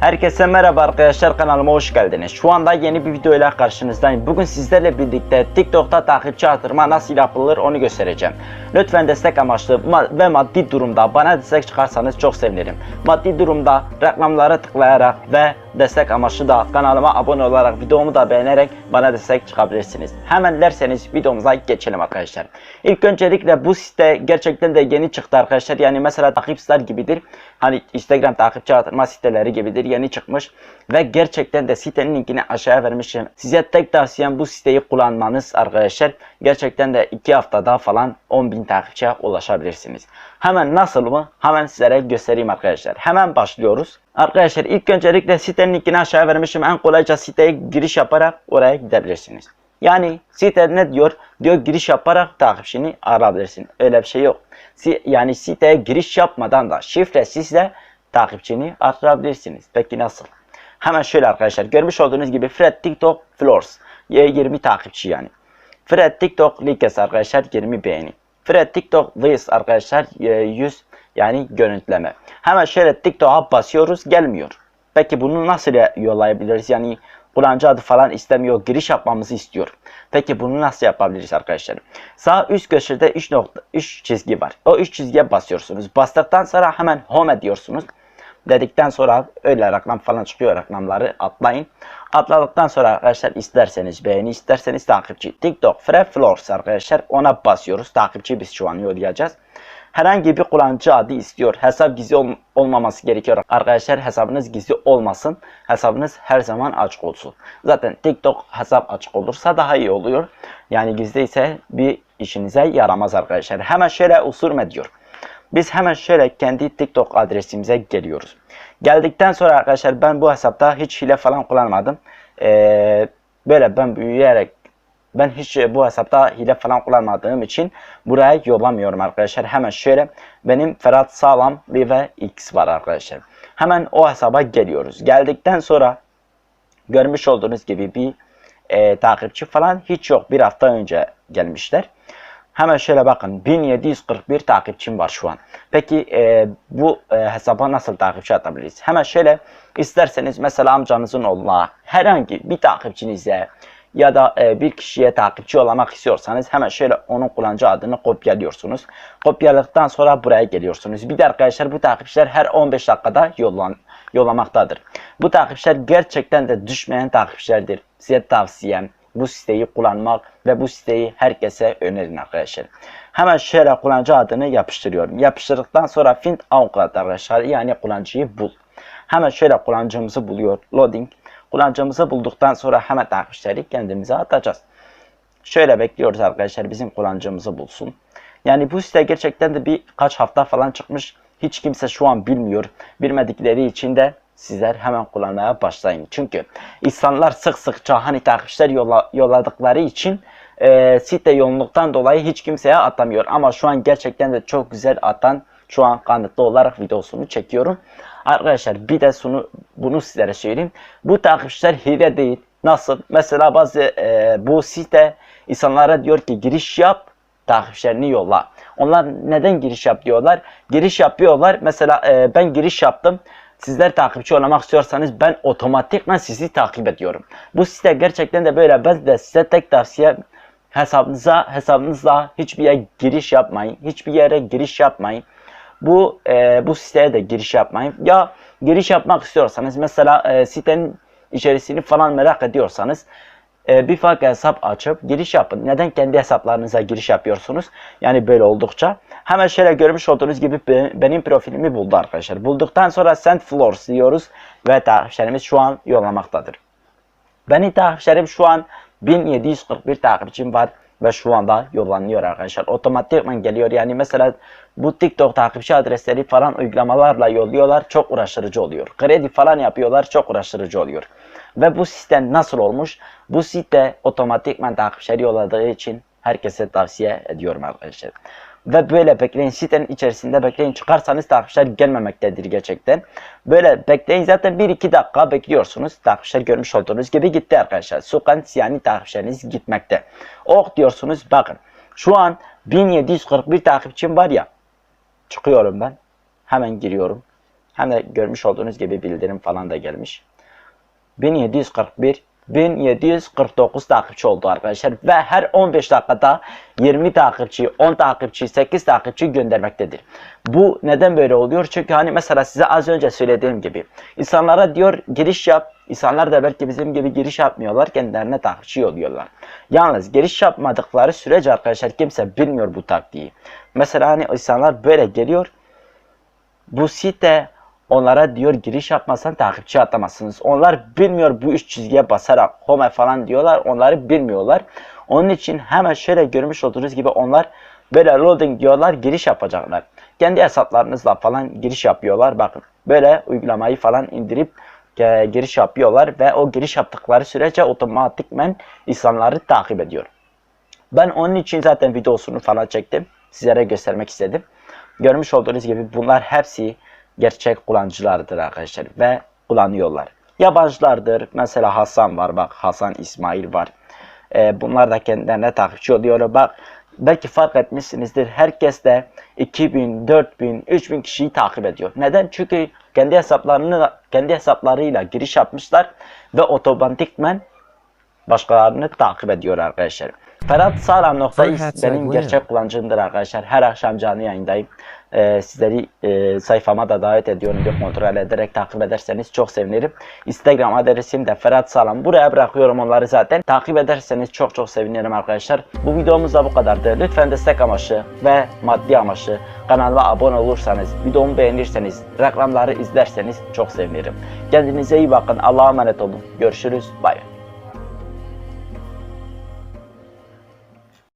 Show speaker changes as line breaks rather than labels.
Herkese merhaba arkadaşlar kanalıma hoş geldiniz. Şu anda yeni bir videoyla karşınızdayım. Bugün sizlerle birlikte TikTok'ta takipçi artırma nasıl yapılır onu göstereceğim. Lütfen destek amaçlı ma- ve maddi durumda bana destek çıkarsanız çok sevinirim. Maddi durumda reklamlara tıklayarak ve destek amaçlı da kanalıma abone olarak videomu da beğenerek bana destek çıkabilirsiniz. Hemen derseniz videomuza geçelim arkadaşlar. İlk öncelikle bu site gerçekten de yeni çıktı arkadaşlar. Yani mesela takipçiler gibidir. Hani Instagram takipçi artırma siteleri gibidir. Yeni çıkmış. Ve gerçekten de sitenin linkini aşağıya vermişim. Size tek tavsiyem bu siteyi kullanmanız arkadaşlar. Gerçekten de 2 haftada falan 10.000 takipçiye ulaşabilirsiniz. Hemen nasıl mı? Hemen sizlere göstereyim arkadaşlar. Hemen başlıyoruz. Arkadaşlar ilk öncelikle sitenin linkini aşağıya vermişim. En kolayca siteye giriş yaparak oraya gidebilirsiniz. Yani site ne diyor? Diyor giriş yaparak takipçini arayabilirsin. Öyle bir şey yok. Yani siteye giriş yapmadan da şifresizle takipçini artırabilirsiniz. Peki nasıl? Hemen şöyle arkadaşlar görmüş olduğunuz gibi Fred TikTok Floors 20 takipçi yani. Fred TikTok Likes arkadaşlar 20 beğeni. Fred TikTok Views arkadaşlar e, 100 yani görüntüleme. Hemen şöyle TikTok'a basıyoruz gelmiyor. Peki bunu nasıl yollayabiliriz? Yani kullanıcı adı falan istemiyor. Giriş yapmamızı istiyor. Peki bunu nasıl yapabiliriz arkadaşlar? Sağ üst köşede 3 nokta 3 çizgi var. O 3 çizgiye basıyorsunuz. Bastıktan sonra hemen home diyorsunuz. Dedikten sonra öyle reklam falan çıkıyor reklamları atlayın. Atladıktan sonra arkadaşlar isterseniz beğeni isterseniz takipçi. TikTok Free Floors arkadaşlar ona basıyoruz. Takipçi biz şu an yollayacağız. Herhangi bir kullanıcı adı istiyor. Hesap gizli ol- olmaması gerekiyor. Arkadaşlar hesabınız gizli olmasın. Hesabınız her zaman açık olsun. Zaten TikTok hesap açık olursa daha iyi oluyor. Yani gizli ise bir işinize yaramaz arkadaşlar. Hemen şöyle usurme diyor. Biz hemen şöyle kendi TikTok adresimize geliyoruz. Geldikten sonra arkadaşlar ben bu hesapta hiç hile falan kullanmadım. Ee, böyle ben büyüyerek ben hiç bu hesapta hile falan kullanmadığım için buraya yollamıyorum arkadaşlar. Hemen şöyle benim Ferhat Sağlam ve X var arkadaşlar. Hemen o hesaba geliyoruz. Geldikten sonra görmüş olduğunuz gibi bir e, takipçi falan hiç yok. Bir hafta önce gelmişler. Hemen şöyle bakın 1741 takipçim var şu an. Peki e, bu e, hesaba nasıl takipçi atabiliriz? Hemen şöyle isterseniz mesela amcanızın oğluna herhangi bir takipçinize ya da e, bir kişiye takipçi olmak istiyorsanız hemen şöyle onun kullanıcı adını kopyalıyorsunuz. Kopyaladıktan sonra buraya geliyorsunuz. Bir de arkadaşlar bu takipçiler her 15 dakikada yollan, yollamaktadır. Bu takipçiler gerçekten de düşmeyen takipçilerdir. Size tavsiyem bu siteyi kullanmak ve bu siteyi herkese önerin arkadaşlar. Hemen şöyle kullanıcı adını yapıştırıyorum. Yapıştırdıktan sonra find avukat arkadaşlar yani kullanıcıyı bul. Hemen şöyle kullanıcımızı buluyor. Loading. Kullanıcımızı bulduktan sonra hemen takipçileri kendimize atacağız. Şöyle bekliyoruz arkadaşlar bizim kullanıcımızı bulsun. Yani bu site gerçekten de birkaç hafta falan çıkmış. Hiç kimse şu an bilmiyor. Bilmedikleri için de sizler hemen kullanmaya başlayın. Çünkü insanlar sık sıkça hani takipçiler yolla, yolladıkları için e, site yoğunluktan dolayı hiç kimseye atamıyor. Ama şu an gerçekten de çok güzel atan şu an kanıtlı olarak videosunu çekiyorum. Arkadaşlar bir de şunu, bunu sizlere söyleyeyim. Bu takipçiler hile değil. Nasıl? Mesela bazı e, bu site insanlara diyor ki giriş yap takipçilerini yolla. Onlar neden giriş yap diyorlar? Giriş yapıyorlar. Mesela e, ben giriş yaptım. Sizler takipçi olmak istiyorsanız ben otomatikman sizi takip ediyorum. Bu site gerçekten de böyle. Ben de size tek tavsiye hesabınıza hesabınızla hiçbir yere giriş yapmayın. Hiçbir yere giriş yapmayın. Bu e, bu siteye de giriş yapmayın. Ya giriş yapmak istiyorsanız mesela e, sitenin içerisini falan merak ediyorsanız e, bir farklı hesap açıp giriş yapın. Neden kendi hesaplarınıza giriş yapıyorsunuz? Yani böyle oldukça. Hemen şöyle görmüş olduğunuz gibi be- benim profilimi buldu arkadaşlar. Bulduktan sonra send floors diyoruz ve takipçilerimiz şu an yollamaktadır. Benim takipçilerim şu an 1741 takipçim var ve şu anda yollanıyor arkadaşlar. Otomatikman geliyor. Yani mesela bu TikTok takipçi adresleri falan uygulamalarla yolluyorlar. Çok uğraştırıcı oluyor. Kredi falan yapıyorlar. Çok uğraştırıcı oluyor. Ve bu sistem nasıl olmuş? Bu site otomatikman takipçileri yolladığı için herkese tavsiye ediyorum arkadaşlar. Ve böyle bekleyin sitenin içerisinde bekleyin çıkarsanız takipçiler gelmemektedir gerçekten. Böyle bekleyin zaten 1-2 dakika bekliyorsunuz. Takipçiler görmüş olduğunuz gibi gitti arkadaşlar. Sukan yani takipçileriniz gitmekte. Ok diyorsunuz bakın. Şu an 1741 takipçim var ya. Çıkıyorum ben. Hemen giriyorum. Hem de görmüş olduğunuz gibi bildirim falan da gelmiş. 1741 1749 takipçi oldu arkadaşlar ve her 15 dakikada 20 takipçi, 10 takipçi, 8 takipçi göndermektedir. Bu neden böyle oluyor? Çünkü hani mesela size az önce söylediğim gibi insanlara diyor giriş yap. İnsanlar da belki bizim gibi giriş yapmıyorlar. Kendilerine takipçi oluyorlar. Yalnız giriş yapmadıkları sürece arkadaşlar kimse bilmiyor bu taktiği. Mesela hani insanlar böyle geliyor. Bu site onlara diyor giriş yapmasan takipçi atamazsınız. Onlar bilmiyor bu üç çizgiye basarak home falan diyorlar. Onları bilmiyorlar. Onun için hemen şöyle görmüş olduğunuz gibi onlar böyle loading diyorlar giriş yapacaklar. Kendi hesaplarınızla falan giriş yapıyorlar. Bakın böyle uygulamayı falan indirip e, giriş yapıyorlar ve o giriş yaptıkları sürece otomatikmen insanları takip ediyor. Ben onun için zaten videosunu falan çektim. Sizlere göstermek istedim. Görmüş olduğunuz gibi bunlar hepsi gerçek kullanıcılardır arkadaşlar ve kullanıyorlar. Yabancılardır. Mesela Hasan var bak Hasan İsmail var. Ee, bunlar da kendilerine takipçi oluyor. Bak belki fark etmişsinizdir. Herkes de 2000, 4000, 3000 kişiyi takip ediyor. Neden? Çünkü kendi hesaplarını kendi hesaplarıyla giriş yapmışlar ve otomatikmen başkalarını takip ediyor arkadaşlar. Ferhat Sağlam nokta
Ferhat
benim gerçek kullanıcımdır arkadaşlar. Her akşam canlı yayındayım. Ee, sizleri e, sayfama da davet ediyorum. Bir kontrol ederek takip ederseniz çok sevinirim. Instagram adresim de Ferhat Sağlam. Buraya bırakıyorum onları zaten. Takip ederseniz çok çok sevinirim arkadaşlar. Bu videomuz da bu kadardı. Lütfen destek amaçlı ve maddi amaçlı kanalıma abone olursanız, videomu beğenirseniz, reklamları izlerseniz çok sevinirim. Kendinize iyi bakın. Allah'a emanet olun. Görüşürüz. Bay bay.